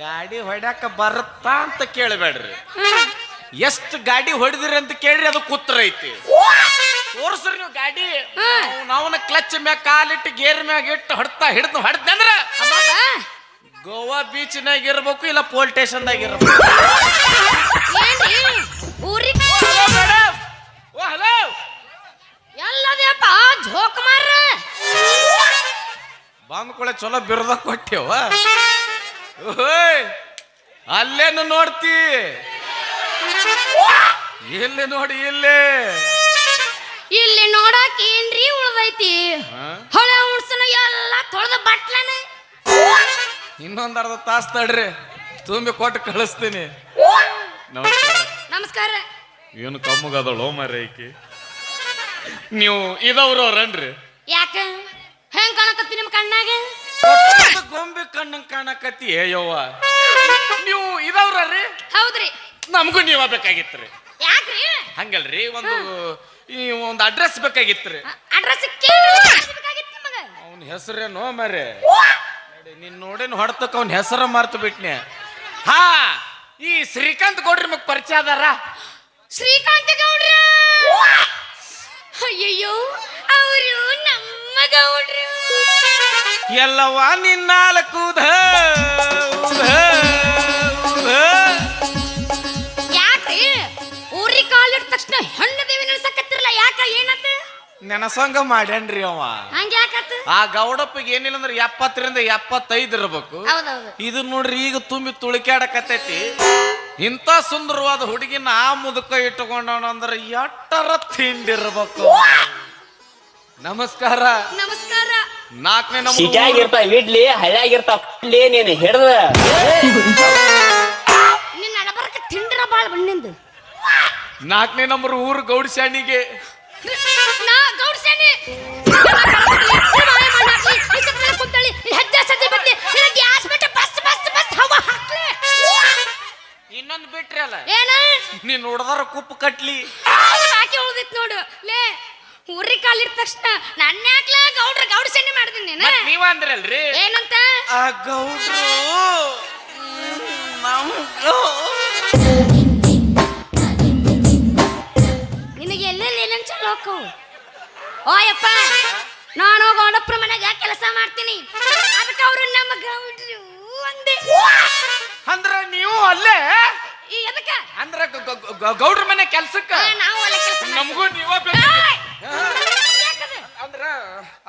ಗಾಡಿ ಹೊಡ್ಯಾಕ ಬರುತ್ತಾ ಅಂತ ಕೇಳಬೇಡ್ರಿ. ಎಷ್ಟು ಗಾಡಿ ಹೊಡೆದಿರಿ ಅಂತ ಕೇಳ್ರಿ ಅದು ಕೂತ್ರ ಐತಿ. ತೋರ್ಸ್ರಿ ನೀವು ಗಾಡಿ. ನಾವನ ಕ್ಲಚ್ ಮ್ಯಾಗ ಕಾಲಿಟ್ಟು ಗೇರ್ ಮ್ಯಾಗ ಇಟ್ಟು ಹೊಡ್ತಾ ಹಿಡ್ದು ಹೊಡ್ದಂದ್ರ ಗೋವಾ ಗೋವಾ ಬೀಚ್ನಾಗ ಇರ್ಬೇಕು ಇಲ್ಲ ಪೋಲ್ ಸ್ಟೇಷನ್ದಾಗ ಇರ್ಬೇಕು? ಓ ಹಲೋ ಎಲ್ಲದಪ್ಪ ಜೋಕ್ ಮಾರ್ರ. ಬಂದ್ ಕೂಡ ಚಲೋ ಬಿರ್ದ ಕೊಟ್ಟೆವ ಅಲ್ಲೇನು ನೋಡ್ತಿ? ಇಲ್ಲಿ ನೋಡಿ ಇಲ್ಲಿ. ಇಲ್ಲಿ ನೋಡಕ್ ಏನ್ರಿ ಉಳ್ದೈತಿ? ಹೊಳೆ ಉಣ್ಸನ ಎಲ್ಲ ತೊಳೆದ ಬಟ್ಲನ? ಇನ್ನೊಂದ್ ಅರ್ಧ ತಾಸ್ ತಡ್ರಿ ತುಂಬಿ ಕೊಟ್ಟು ಕಳಿಸ್ತೀನಿ. ನಮಸ್ಕಾರ. ನಮಸ್ಕಾರ. ಏನು ಕಮ್ಮಗದಳು ಮರೈಕಿ ನೀವು ಇದವ್ರವ್ರನ್ರಿ ಯಾಕೆ ಯಾಕ? ಹೆಂಗ್ ಕಾಣಕತ್ತಿ ನಿಮ್ ಕಣ್ಣಾಗ? ಗೊಂಬೆ ಕಣ್ಣಂಗ್ ಕಾಣಕತ್ತಿ ಯವ್ವ. ನೀವು ಇದಾವ್ರಿ ಹೌದ್ರಿ. ನಮಗೂ ನೀವ ಬೇಕಾಗಿತ್ರಿ. ಯಾಕ್ರಿ? ಹಂಗಲ್ರಿ ಒಂದು ಈ ಒಂದು ಅಡ್ರೆಸ್ ಬೇಕಾಗಿತ್ರಿ. ಅಡ್ರೆಸ್ ಅವನ ಹೆಸರೇನೋ ಮರೆ ನೀನ್ ನೋಡೇನು ಹೊಡ್ತಕ್ಕ ಅವನ ಹೆಸರ ಮರ್ತು ಬಿಟ್ನೆ. ಹಾ ಈ ಶ್ರೀಕಾಂತ್ ಗೌಡ್ರಿ ಮಗ್ ಪರಿಚಯ ಅದಾರ? ಶ್ರೀಕಾಂತ ಗೌಡ್ರ? ಅಯ್ಯಯ್ಯೋ ಅವರು ನಮ್ಮ ಗೌಡ್ರು. ಎಲ್ಲವ ನಿನ್ನಾಲ್ಕು ಉಧ, ಉಧ, ಉಧ. ಯಾಕ್ರಿ? ಊರಿಗೆ ಕಾಲಿಟ್ಟ ತಕ್ಷಣ ಹೆಣ್ಣು ದೇವಿ ನೆನ್ಸಕತ್ತಿರಲ್ಲ ಯಾಕ ಏನತ್ತ ನೆನಸಂಗ ಮಾಡ್ಯಾನ್ರಿ ಅವ. ಹಂಗ ಯಾಕತ್ತ ಆ ಗೌಡಪ್ಪಗೆ ಏನಿಲ್ಲ ಅಂದ್ರೆ ಎಪ್ಪತ್ತರಿಂದ ಎಪ್ಪತ್ತೈದು ಇರ್ಬೇಕು. ಹೌದೌದು. ಇದು ನೋಡ್ರಿ ಈಗ ತುಂಬಿ ತುಳಿಕಾಡಕತ್ತೈತಿ ಇಂಥ ಸುಂದರವಾದ ಹುಡುಗಿನ ಆ ಮುದುಕ ಇಟ್ಟುಕೊಂಡವನ ಅಂದ್ರೆ ಎಟ್ಟರ ತಿಂಡಿರ್ಬೇಕು. ನಮಸ್ಕಾರ. ನಮಸ್ಕಾರ. ನಾಲ್ಕನೇ ನಂಬರ್ ಸಿಟಿಯಾಗಿರ್ತಾವ ಇಡ್ಲಿ ಹಳ್ಯಾಗಿರ್ತಾವ ಇಡ್ಲಿ ನೀನ್ ಹಿಡ್ದ. ನಿನ್ನ ನಡಬರ್ಕ ತಿಂಡ್ರ ಬಾಳ ಬಣ್ಣಿಂದು ನಾಲ್ಕನೇ ನಂಬರ್ ಊರು ಗೌಡ್ಸ್ಯಾಣಿಗೆ. ನಾ ಗೌಡ ಸೇನೆ ಕುಂತಳಿ ಹೆಜ್ಜೆ ಬಿಟ್ಟು ಬಸ್ ಬಸ್ ಬಸ್ ಹವ ಹಾಕ್ಲಿ ಇನ್ನೊಂದು ಬಿಟ್ರಿ ಅಲ್ಲ. ಏನ? ನೀನ್ ನೋಡ್ದಾರ ಕುಪ್ಪು ಕಟ್ಲಿ. ಹಾಕಿ ಉಳ್ದಿತ್ ನೋಡು. ಲೇ ಊರಿಗೆ ಕಾಲಿಟ್ಟ ತಕ್ಷಣ ನನ್ನ ಯಾಕ್ಲ ಗೌಡ್ರ ಗೌಡ್ ಸೇನೆ ಮಾಡ್ತೀನಿ ನೀನು. ಮತ್ ನೀವ ಅಂದ್ರಲ್ರಿ? ಏನಂತ? ಆ ಗೌಡ್ರು. ನಮ್ಗೂ ನಿನಗೆ ಎಲ್ಲೆಲ್ಲಿ ಏನೇನ್ ಚಲೋ ಓ ಓಯಪ್ಪ ನಾನು ಗೌಡಪ್ರ ಮನೆಗೆ ಕೆಲಸ ಮಾಡ್ತೀನಿ? ಅದಕ್ಕೆ ಅವರು ನಮ್ಮ ಗೌಡ್ರು ಅಂದೆ. ಅಂದ್ರ ನೀವು ಅಲ್ಲೇ? ಈ ಎದಕ್ಕ? ಅಂದ್ರ ಗೌಡ್ರ ಮನೆ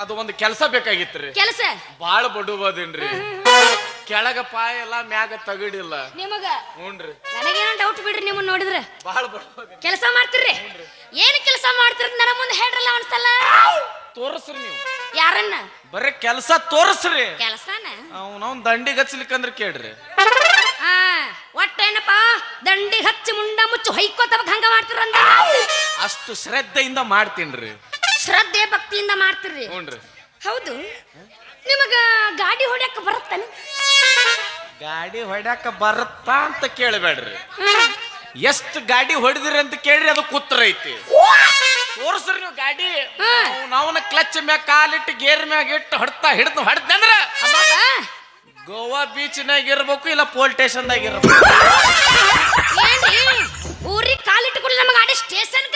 ಅದು ಒಂದು ಕೆಲಸ ಬೇಕಾಗಿತ್ರಿ. ಕೆಲಸ? ಬಾಳ ಬಡುವದೇನ್ರಿ. ಕೆಳಗ ಪಾಯ ಎಲ್ಲ ಮ್ಯಾಗ ತಗಡಿಲ್ಲ. ನಿಮಗ? ಹ್ಞೂನ್ರಿ ನನಗೇನೋ ಡೌಟ್ ಬಿಡ್ರಿ ನಿಮ್ಮನ್ನ ನೋಡಿದ್ರೆ? ಬಾಳ ಬಡುವದಿ ಕೆಲಸ ಮಾಡ್ತೀರಿ ಏನ್ ಕೆಲಸ ಮಾಡ್ತೀರಿ ನನ್ನ ಮುಂದೆ ಹೇಳ್ರಲ್ಲ ಅನ್ಸಲ್ಲ? ತೋರಿಸ್ರಿ ನೀವು. ಯಾರನ್ನ? ಬರೀ ಕೆಲಸ ತೋರಿಸ್ರಿ. ಕೆಲಸನ? ಅವ್ನ ದಂಡಿಗೆ ಹಚ್ಲಿಕ್ಕಂದ್ರ ಕೇಳ್ರಿ. ಹಾ ಒಟ್ಟೇನಪ್ಪ ದಂಡಿ ಹಚ್ಚಿ ಮುಂಡ ಮುಚ್ಚಿ ಹೊಯ್ಕೋತವ ಹಂಗ ಮಾಡ್ತಿರಂದ ಅಷ್ಟು ಶ್ರದ್ಧೆಯಿಂದ ಮಾಡ್ತೀನ್ರಿ. ಶ್ರದ್ಧೆ ಭಕ್ತಿಯಿಂದ ಮಾಡ್ತಿರ್ರಿ. ಹ್ಞೂನ್ರಿ ಹೌದು. ನಿಮಗ ಗಾಡಿ ಹೊಡ್ಯಾಕ ಬರುತ್ತಾನೆ? ಗಾಡಿ ಹೊಡ್ಯಾಕ ಬರುತ್ತಾ ಅಂತ ಕೇಳಬೇಡ್ರಿ. ಎಷ್ಟು ಗಾಡಿ ಹೊಡೆದಿರಿ ಅಂತ ಕೇಳ್ರಿ ಅದು ಕೂತ್ರ ಐತಿ. ತೋರ್ಸ್ರಿ ನೀವು ಗಾಡಿ. ನಾವನ ಕ್ಲಚ್ ಮ್ಯಾಗ ಕಾಲಿಟ್ಟು ಗೇರ್ ಮ್ಯಾಗ ಇಟ್ಟು ಹೊಡ್ತಾ ಹಿಡ್ದು ಹೊಡ್ದಂದ್ರ ಅಂದ್ರ? ಗೋವಾ ಬೀಚ್ನಾಗ ಇರ್ಬೇಕು ಇಲ್ಲ ಪೋಲ್ ಸ್ಟೇಷನ್ದಾಗ ಇರ್ಬೇಕು? ಊರಿಗೆ ಊರಿಗೆ ಕೂಡ ನಮ್ಮ ಗಾಡಿ ಸ್ಟೇಷನ್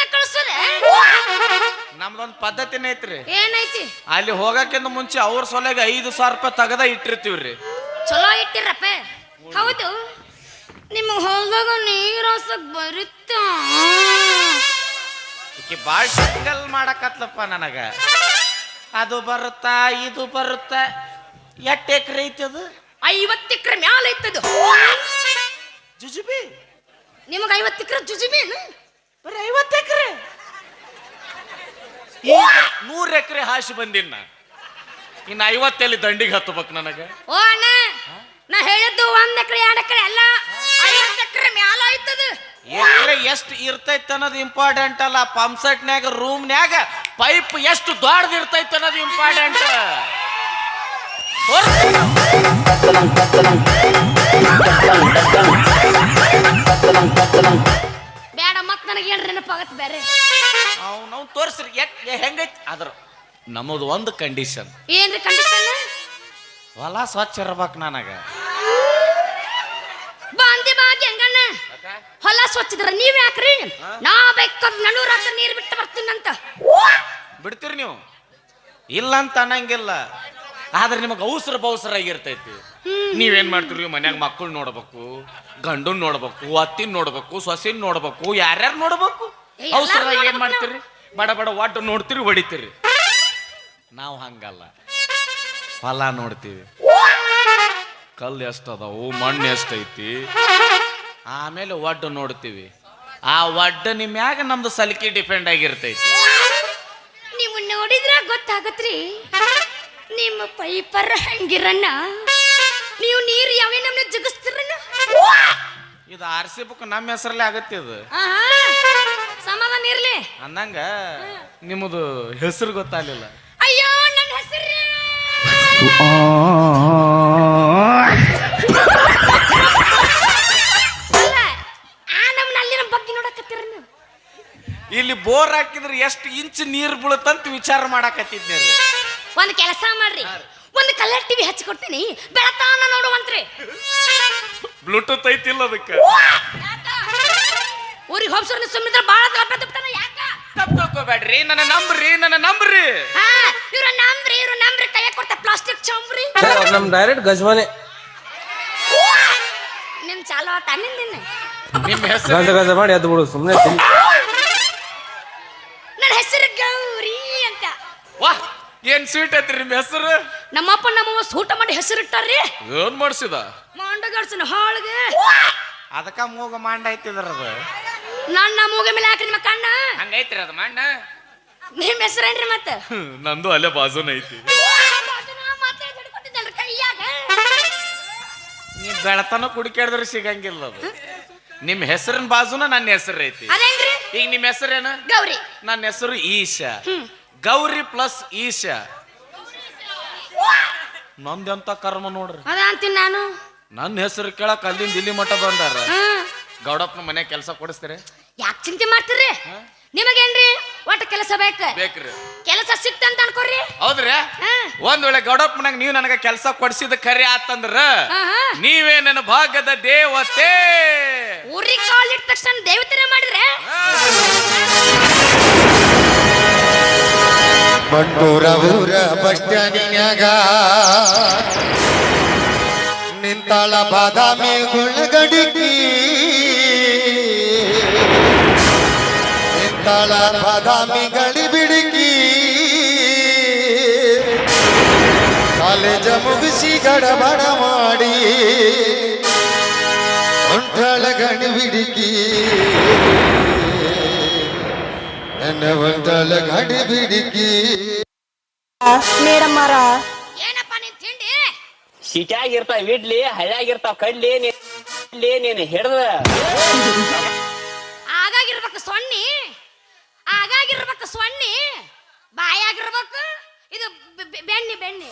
ನಮ್ದೊಂದು ಪದ್ಧತಿನೇ ಐತ್ರಿ. ಏನೈತಿ? ಅಲ್ಲಿ ಹೋಗಕ್ಕಿಂತ ಮುಂಚೆ ಅವ್ರ ಸೊಲೆಗೆ ಐದು ಸಾವಿರ ರೂಪಾಯಿ ತೆಗೆದ ಇಟ್ಟಿರ್ತೀವ್ರಿ. ಚಲೋ ಇಟ್ಟಿರಪ್ಪ. ಹೌದು. ನಿಮ್ಮ ಹೊಲದಾಗ ನೀರು ಹಸಕ್ ಬರುತ್ತ? ಈಕೆ ಭಾಳ ಸಿಂಗಲ್ ಮಾಡಕತ್ಲಪ್ಪ ನನಗ. ಅದು ಬರುತ್ತಾ ಇದು ಬರುತ್ತಾ? ಎಟ್ ಎಕ್ರೆ ಐತಿ ಅದು? ಐವತ್ತು ಎಕರೆ ಮ್ಯಾಲ ಐತದು ಜುಜುಬಿ. ನಿಮಗೆ ಐವತ್ತು ಎಕರೆ ಜುಜುಬಿ ಬರೀ ಐವತ್ತು ಎಕರೆ? ಈಗ ನೂರ್ ಎಕರೆ ಹಾಸಿ ಬಂದಿನ ಇನ್ನು ಐವತ್ತೆಲ್ಲಿ ದಂಡಿಗೆ ಹತ್ತಬೇಕು ನನಗೆ. ಓ ಅಣ್ಣ ನಾ ಹೇಳಿದ್ದು ಒಂದ್ ಎಕರೆ ಎರಡು ಎಕರೆ ಅಲ್ಲ. ಐವತ್ತು ಎಕರೆ ಮ್ಯಾಲ ಆಯ್ತದ. ಎಕರೆ ಎಷ್ಟು ಇರ್ತೈತೆ ಅನ್ನೋದು ಇಂಪಾರ್ಟೆಂಟ್ ಅಲ್ಲ. ಪಂಪ್ಸೆಟ್ನ್ಯಾಗ ರೂಮ್ನ್ಯಾಗ ಪೈಪ್ ಎಷ್ಟು ದೊಡ್ಡದು ಇರ್ತೈತೆ ಅನ್ನೋದು ಇಂಪಾರ್ಟೆಂಟ್ ಎಟ್ ಹೆಂಗೈತಿ? ಅದ್ರ ನಮ್ಮದು ಒಂದು ಕಂಡೀಷನ್ ಏನ್ರಿ ಕಂಡೀಷನ್ ಹೊಲ ಸ್ವಚ್ಛ ಇರ್ಬೇಕು ನನಗ. ಬಾಂದಿ ಬಾಗಿ ಹಂಗಣ್ಣ. ಹೊಲ ಸ್ವಚ್ಛದ್ರ ನೀವ್ ಯಾಕ್ರಿ? ನಾ ಬೇಕಾದ್ ನಡು ರಾತ್ರಿ ನೀರ್ ಬಿಟ್ಟು ಬರ್ತೀನಂತ ಬಿಡ್ತೀರಿ ನೀವು? ಇಲ್ಲ ಅಂತ ಅನ್ನಂಗಿಲ್ಲ. ಆದ್ರೆ ನಿಮಗೆ ಅವಸರ ಬೌಸರ ಆಗಿರ್ತೈತಿ. ನೀವೇನ್ ಮಾಡ್ತೀರಿ? ಮನ್ಯಾಗ ಮಕ್ಕಳು ನೋಡ್ಬೇಕು ಗಂಡನ್ ನೋಡ್ಬೇಕು ಅತ್ತಿನ ನೋಡ್ಬೇಕು ಸೊಸಿನ್ ನೋಡ್ಬೇಕು ಯಾರ್ಯಾರು ನೋಡ್ಬೇಕು? ಅವಸರ ಏನ್ ಮಾಡ್ತೀರಿ? ಬಡ ಬಡ ಒಟ್ಟು ನೋಡ್ತೀರಿ ಹೊಡಿತೀರಿ. ನಾವು ಹಂಗಲ್ಲ. ಫಲ ನೋಡ್ತೀವಿ. ಕಲ್ಲು ಎಷ್ಟದಾವು ಮಣ್ಣು ಎಷ್ಟೈತಿ? ಆಮೇಲೆ ಒಡ್ಡು ನೋಡ್ತೀವಿ. ಆ ಒಡ್ಡ ನಿಮ್ಯಾಗ ನಮ್ದು ಸಲಿಕೆ ಡಿಪೆಂಡ್ ಆಗಿರ್ತೈತಿ. ನೀವು ನೋಡಿದ್ರ ಗೊತ್ತಾಗತ್ರಿ? ನಿಮ್ಮ ಪೈಪರ್ ಹಂಗಿರಣ್ಣ. ನೀವು ನೀರು ಯಾವ ನಮ್ನ ಜಗಸ್ತಿರಣ್ಣ? ಇದು ಆರ್ ಸಿ ಬುಕ್ ನಮ್ಮ ಹೆಸರಲ್ಲೇ ಆಗತ್ತೆ ಇದು. ಸಮಾಧಾನ ಇರ್ಲಿ. ಅಂದಂಗ ನಿಮ್ಮದು ಹೆಸರು ಗೊತ್ತಾಗಲಿಲ್ಲ. ಅಯ್ಯೋ ನನ್ನ ಹೆಸರು. ಅಲ್ಲ ಆ ನಮ್ನ ಅಲ್ಲಿನ ಬಗ್ಗೆ ನೋಡಕತ್ತೀರ ನೀವು? ಇಲ್ಲಿ ಬೋರ್ ಹಾಕಿದ್ರೆ ಎಷ್ಟು ಇಂಚ್ ನೀರು ಬೀಳುತ್ತಂತ ವಿಚಾರ ಮಾಡಾಕತ್ತಿದ್ನಿ ರೀ ಒಂದು ಕೆಲಸ ಮಾಡ್ರಿ. ಒಂದು ಕಲರ್ ಟಿವಿ ಹಚ್ಚಿ ಕೊಡ್ತೀನಿ ಬೆಳತಾನ ನೋಡುವಂತ್ರಿ. ಬ್ಲೂಟೂತ್ ಐತಿಲ್ಲ ಅದಕ್ಕೆ. ಊರಿಗೆ ಹೋಗ್ಸೋರ್ನ ಸುಮ್ಮಿದ್ರ ಬಾಳ ತಪ್ಪಿರ್ತಾನ ಯಾಕ? ತಪ್ಪು ತಗೋಬೇಡ್ರಿ ನನ್ನ ನಂಬ್ರಿ ನನ್ನ ನಂಬ್ರಿ. ಹಾ ಇವ್ರ ನಂಬ್ರಿ ಇವ್ರ ನಂಬ್ರಿ ಕೈಯ ಕೊಡ್ತಾ ಪ್ಲಾಸ್ಟಿಕ್ ಚಂಬ್ರಿ ನಮ್ ಡೈರೆಕ್ಟ್ ಗಜ್ವಾನೆ. ನಿಮ್ ಚಾಲು ಆತ ನಿನ್ನ. ನಿಮ್ಮ ಹೆಸರು ಗಜ ಗಜ ಮಾಡಿ ಎದ್ದು ಬಿಡು ಸುಮ್ಮನೆ ನನ್ನ ಹೆಸರು ಗೌರಿ ಅಂತ. ವಾ ಏನ್ ಸ್ವೀಟ್ ಐತ್ರಿ ನಿಮ್ಮ ಹೆಸರು? ನಮ್ಮಪ್ಪ ನಮ್ಮವ್ವ ಊಟ ಮಾಡಿ ಹೆಸರು ಇಟ್ಟಾರ್ರಿ. ಏನ್ ಮಾಡ್ಸಿದ? ಮಾಂಡಗಾಡ್ಸಿನ ಹಾಳ್ಗೆ. ಅದಕ್ಕ ಮೂಗ ಮಾಂಡ ಐತಿದ್ರ ಅದು ನನ್ನ ಮೂಗ ಮೇಲೆ ಹಾಕ್ರಿ ನಿಮ್ಮ ಕಣ್ಣ. ಹಂಗೈತ್ರಿ ಅದು ಮಣ್ಣ. ನಿಮ್ ಹೆಸರೇನ್ರಿ ಮತ್ತ? ನಂದು ಅಲ್ಲೇ ಬಾಜುನ ಐತಿ. ಕೈಯಾಗ. ನೀ ಬೆಳತನ ಕುಡಿಕಾಡಿದ್ರೆ ಸಿಗಂಗಿಲ್ಲ ಅದು. ನಿಮ್ಮ ಹೆಸರಿನ ಬಾಜುನ ನನ್ನ ಹೆಸರು ಐತಿ. ಅದೇನ್ರಿ ಈಗ ನಿಮ್ಮ ಹೆಸರೇನ? ಗೌರಿ. ನನ್ನ ಹೆಸರು ಈಶಾ. ಗೌರಿ ಪ್ಲಸ್ ಈಶಾ. ನಂದೆಂತ ಕರ್ಮ ನೋಡ್ರಿ? ಅದ ಅಂತೀನಿ ನಾನು. ನನ್ನ ಹೆಸರು ಕೇಳಕ್ ಅಲ್ಲಿಂದ ಇಲ್ಲಿ ಮಠ ಬಂದಾರ. ಗೌಡಪ್ಪನ ಮನೆ ಕೆಲಸ ಕೊಡಿಸ್ತೀರಿ? ಯಾಕೆ ಚಿಂತೆ ಮಾಡ್ತೀರಿ? ನಿಮಗೇನ್ರಿ? ಒಟ್ಟು ಕೆಲಸ ಬೇಕು? ಬೇಕ್ರಿ. ಕೆಲಸ ಸಿಕ್ತಂತ ಅನ್ಕೋರಿ. ಹೌದ್ರಿ? ಹಾ. ಒಂದ್ ವೇಳೆ ಗೌಡಪ್ಪನಾಗ ನೀವು ನನಗೆ ಕೆಲಸ ಕೊಡಿಸಿದ ಕರೆ ಆತಂದ್ರ. ನೀವೇ ನನ್ನ ಭಾಗದ ದೇವತೆ. ಊರಿಗೆ ಕಾಲ್ ಇಟ್ಟ ತಕ್ಷಣ ದೇವತೆನ ಮಾಡಿದ್ರೆ? ಬಂಡೂರ ಊರ ಬಸ್ ಸ್ಟ್ಯಾಂಡಿನ್ಯಾಗ ನಿಂತಾಳ ಬಾದಾಮಿ ಗುಳ್ಳಗಡಿಗಿ ನಿಂತಾಳ ಬಾದಾಮಿ ಗಡಿ ಬಿಡುಕಿ. ಕಾಲೇಜ ಮುಗಿಸಿ ಗಡಬಡ ಮಾಡಿ. ಒಂಟಳ ಗಡಿ ಬಿಡಿಕಿ. ನನ್ನ ಒಂಟಳ ಗಡಿ ಬಿಡುಕಿ. ಏನಪ್ಪ ನೀನ್ ತಿಂಡಿ? ಸಿಟಿಯಾಗಿರ್ತಾವ ಇಡ್ಲಿ ಹಳ್ಳಿಯಾಗಿರ್ತಾವ ಕಡ್ಲಿ ನೀನ್ ಹಿಡ್ದ. ಆಗಾಗಿರ್ಬೇಕು ಸೊನ್ನಿ ಬಾಯಾಗಿರ್ಬೇಕು. ಇದು ಬೆಣ್ಣಿ ಬೆಣ್ಣಿ.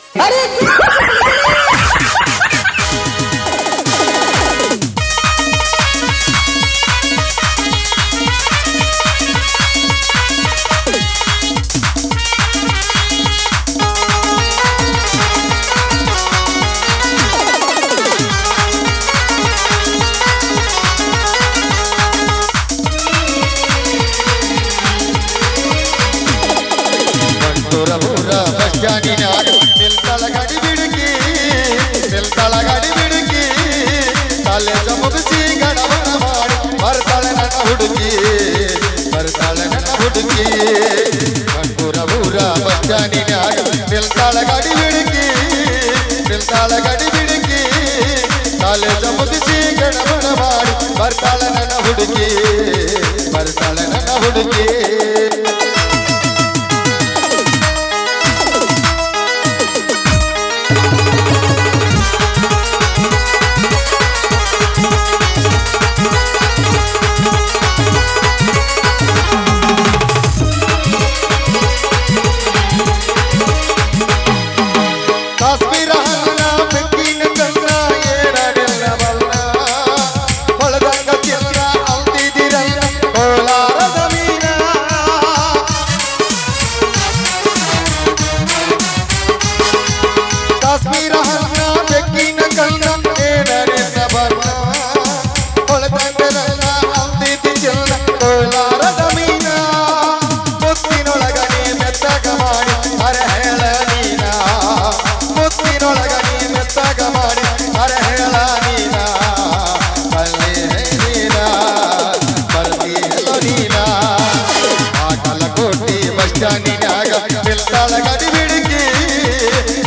ಕಾಲೇಜ ಮುಗಿಸಿ ಗಡಬಡ ಮಾಡಿ ಬರ್ತಾಳೆ ನನ್ನ ಹುಡುಗಿ ಬರ್ತಾಳೆ ನನ್ನ ಹುಡುಗಿ ಬಂಡೂರ ಊರ ಬಸ್ ಸ್ಟ್ಯಾಂಡಿನ್ಯಾಗ ನಿಲ್ತಾಳ ಗಡಿ ಬಿಡುಕಿ ನಿಲ್ತಾಳ ಗಡಿ ಬಿಡುಕಿ ಕಾಲೇಜ ಮುಗಿಸಿ ಗಡಬಡ ಮಾಡಿ ಬರ್ತಾಳೆ ನನ್ನ ಹುಡುಗಿ ಬರ್ತಾಳೆ ನನ್ನ ಹುಡುಗಿ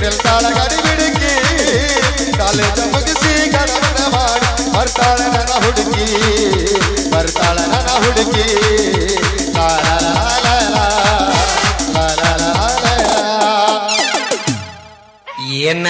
ನಿಲ್ತಾಳ ಗಡಿ ಬಿಡುಕಿ ಹುಡುಗಿ ಬರ್ತಾಳ ನನ್ನ ಹುಡುಗಿ ಏನ್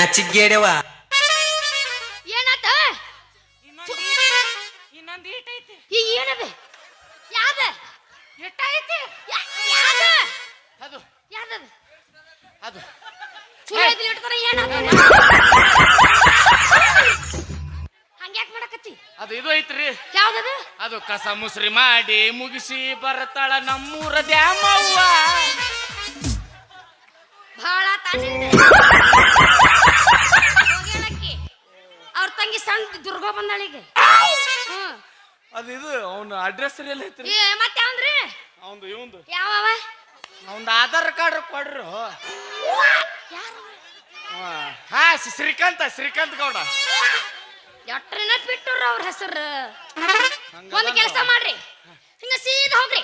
ಅದು ಕಸ ಮುಸ್ರಿ ಮಾಡಿ ಮುಗಿಸಿ ಬರ್ತಾಳ ನಮ್ಮೂರ ದ್ಯಾಮವ್ವ. ಬಹಳ ತಾನಿಂದ ಅವ್ರ ತಂಗಿ ಸಣ್ಣ ದುರ್ಗ ಬಂದಳಿಗೆ. ಹ್ಮ್. ಅದು ಇದು ಅವನ ಅಡ್ರೆಸ್ ಎಲ್ಲ ಐತ್ರಿ. ಏ ಮತ್ತೆ ಅವನ್ರಿ ಅವಂದು ಇವಂದು ಯಾವವ? ಅವಂದು ಆಧಾರ್ ಕಾರ್ಡ್ ಕೊಡ್ರು. ಹಾ. ಹಾ ಶ್ರೀ- ಶ್ರೀಕಾಂತ ಶ್ರೀಕಾಂತ್ ಗೌಡ. ಎಟ್ರಿನ ಬಿಟ್ಟರು ಅವ್ರ ಹೆಸರು. ಒಂದು ಕೆಲಸ ಮಾಡ್ರಿ. ಹಿಂಗ ಸೀದಾ ಹೋಗ್ರಿ.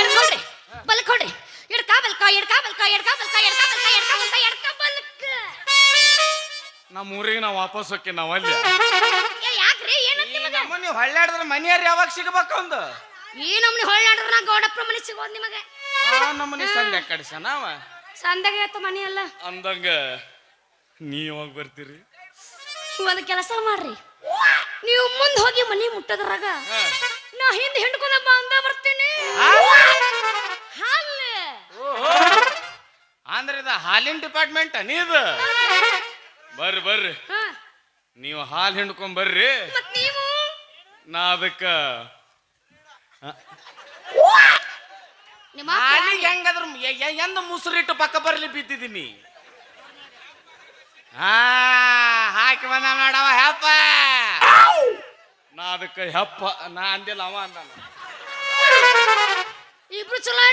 ಎಡ್ಕೊಳ್ರಿ ಬಲ್ಕ್ ಹೋಗ್ರಿ ಎಡ್ಕ ಬಲ್ಕ ಎಡ್ಕ ಬಲ್ಕ ಎಡ್ಕ ಬಲ್ಕ ಎಡ್ಕ ಬಲ್ಕ ಎಡ್ಕ ಬಲ್ಕ ಎಡ್ಕ ಬಲ್ಕ. ನಮ್ಮ ಊರಿಗೆ ನಾವು ವಾಪಸ್ ಹೋಗಿ ನಾವು ಅಲ್ಲಿ. ಏ, ಯಾಕ್ರಿ? ಏನಂತ ನಿಮಗೆ? ನಮ್ಮ ನೀವು ಹಳ್ಳಾಡಿದ್ರೆ ಮನೆಯವ್ರು ಯಾವಾಗ ಸಿಗಬೇಕು ಒಂದು? ಈ ನಮ್ನಿ ಹೊಳ್ಳಾಡ್ರ ನಾ ಗೌಡಪ್ಪ ಮನೆ ಸಿಗೋದ್ ನಿಮಗೆ. ಆ ನಮ್ಮನೆ ಸಂದೆ ಕಡಿಸ ನಾವ ಸಂದಾಗ ಇತ್ತು ಮನಿ ಅಲ್ಲ. ಅಂದಂಗ ನೀ ಯಾವಾಗ ಬರ್ತೀರಿ? ಒಂದು ಕೆಲಸ ಮಾಡ್ರಿ. ನೀವು ಮುಂದ್ ಹೋಗಿ ಮನಿ ಮುಟ್ಟದ್ರಾಗ ನಾ ಹಿಂದ್ ಹಿಂಡ್ಕೊಂಡ ಬಂದ ಬರ್ತೀನಿ. ಅಂದ್ರೆ ಇದು ಹಾಲಿನ ಡಿಪಾರ್ಟ್ಮೆಂಟ್ ನೀದು? ಬರ್ರಿ ಬರ್ರಿ. ನೀವು ಹಾಲು ಹಿಂಡ್ಕೊಂಡ್ ಬರ್ರಿ. ಮತ್ ನೀವು? ನಾ ಅದಕ್ಕ ನಿಮ್ಮ ಹಾಲಿಗೆ ಹೆಂಗಾದ್ರು ಎಂದ ಮುಸುರಿಟ್ಟು ಪಕ್ಕ ಬರ್ಲಿ ಬಿದ್ದಿದ್ದೀನಿ. ಹಾ ಹಾಕಿ ಬಂದ ಮಾಡವ ಹೆಪ್ಪ. ನಾ ಅದಕ್ಕೆ ಹೆಪ್ಪ, ನಾ ಅಂದಿಲ್ಲ ಅವ ಅಂದ ಇಬ್ರು ಚಲೋ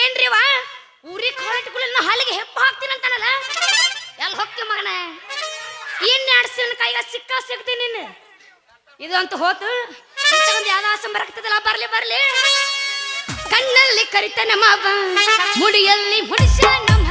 ಏನ್ರಿ ವಾ? ಊರಿಗೆ ಕಾಲಿಟ್ಕೊಳ್ಳಿ ಹಾಲಿಗೆ ಹೆಪ್ಪ ಹಾಕ್ತೀನಿ ಅಂತಾನಲ್ಲ? ಎಲ್ಲಿ ಹೋಗ್ತೀವಿ ಮಗನ? ಏನ್ ಆಡ್ಸಿನ ಕೈಗ ಸಿಕ್ಕ ಸಿಗ್ತೀನಿ ನೀನು ಇದು ಅಂತ ಹೋತು. ಒಂದು ಯಾವ ಆಸಂ ಬರಕ್ತದಲ್ಲ ಬರ್ಲಿ ಬರ್ಲಿ. ಕಣ್ಣಲ್ಲಿ ಕರಿತಾನೆ ಮಾವ, ಮುಡಿಯಲ್ಲಿ ಮುಡಿಸ ನಮ್ಮ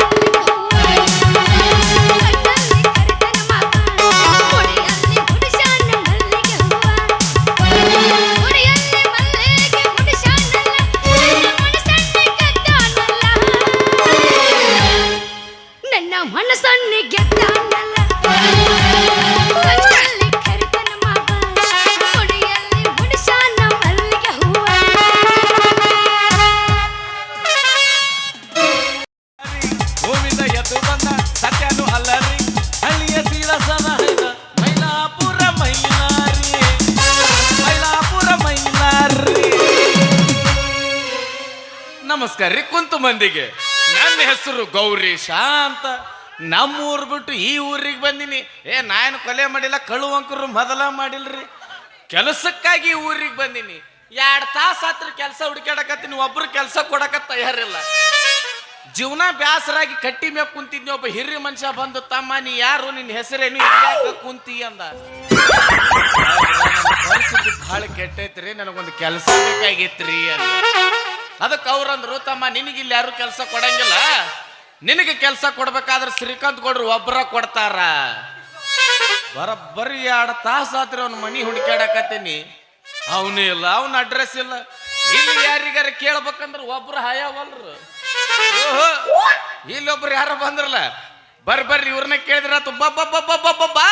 ಹೆಸರು ಗೌರೀಶ ಅಂತ ನಮ್ಮೂರು ಬಿಟ್ಟು ಈ ಊರಿಗೆ ಬಂದಿನಿ. ಏ ನಾನು ಕೊಲೆ ಮಾಡಿಲ್ಲ, ಕಳುವಂಕರು ಮೊದಲ ಮಾಡಿಲ್ರಿ. ಕೆಲಸಕ್ಕಾಗಿ ಈ ಊರಿಗೆ ಬಂದಿನಿ. ಎರಡು ತಾಸು ಹತ್ರ ಕೆಲಸ ಹುಡುಕಾಡಕತ್ತೀನಿ ಒಬ್ರು ಕೆಲಸ ಕೊಡಕ ತಯಾರಿಲ್ಲ. ಜೀವನ ಬ್ಯಾಸರಾಗಿ ಕಟ್ಟಿ ಮ್ಯಾಗ ಕುಂತಿದ್ನಿ, ಒಬ್ಬ ಹಿರಿಯ ಮನುಷ್ಯ ಬಂದು, ತಮ್ಮ, ನೀ ಯಾರು? ನಿನ್ನ ಹೆಸರೇನು? ಕುಂತಿ? ಅಂದ. ಪರಿಸ್ಥಿತಿ ಬಹಳ ಕೆಟ್ಟೈತ್ರಿ, ನನಗೊಂದು ಕೆಲಸ ಬೇಕಾಗಿತ್ರಿ ಅಂದ. ಅದಕ್ಕೆ ಅವ್ರಂದ್ರು ತಮ್ಮ ನಿನಗಿಲ್ಲಿ ಯಾರು ಕೆಲಸ ಕೊಡಂಗಿಲ್ಲ? ನಿನಗೆ ಕೆಲಸ ಕೊಡ್ಬೇಕಾದ್ರೆ ಶ್ರೀಕಾಂತ್ ಕೊಡ್ರು ಒಬ್ಬರ ಕೊಡ್ತಾರ. ಬರಬ್ಬರಿ ಎರಡು ತಾಸು ಆತ್ರಿ ಅವ್ನ ಮನಿ ಹುಡುಕಾಡಕತ್ತೀನಿ ಅವನು ಇಲ್ಲ ಅವನ ಅಡ್ರೆಸ್ ಇಲ್ಲ. ಇಲ್ಲಿ ಯಾರಿಗಾರ ಕೇಳ್ಬೇಕಂದ್ರ ಒಬ್ರು ಹಾಯಾವಲ್ರು. ಓಹೋ ಇಲ್ಲೊಬ್ರು ಯಾರ ಬಂದ್ರಲ್ಲ. ಬರ್ರಿ ಬರ್ರಿ ಇವ್ರನ್ನ ಕೇಳಿದ್ರ ಬಾ ಬಾ ಬಾ ಬಾ ಬಾ ಬಾ ಬಾ.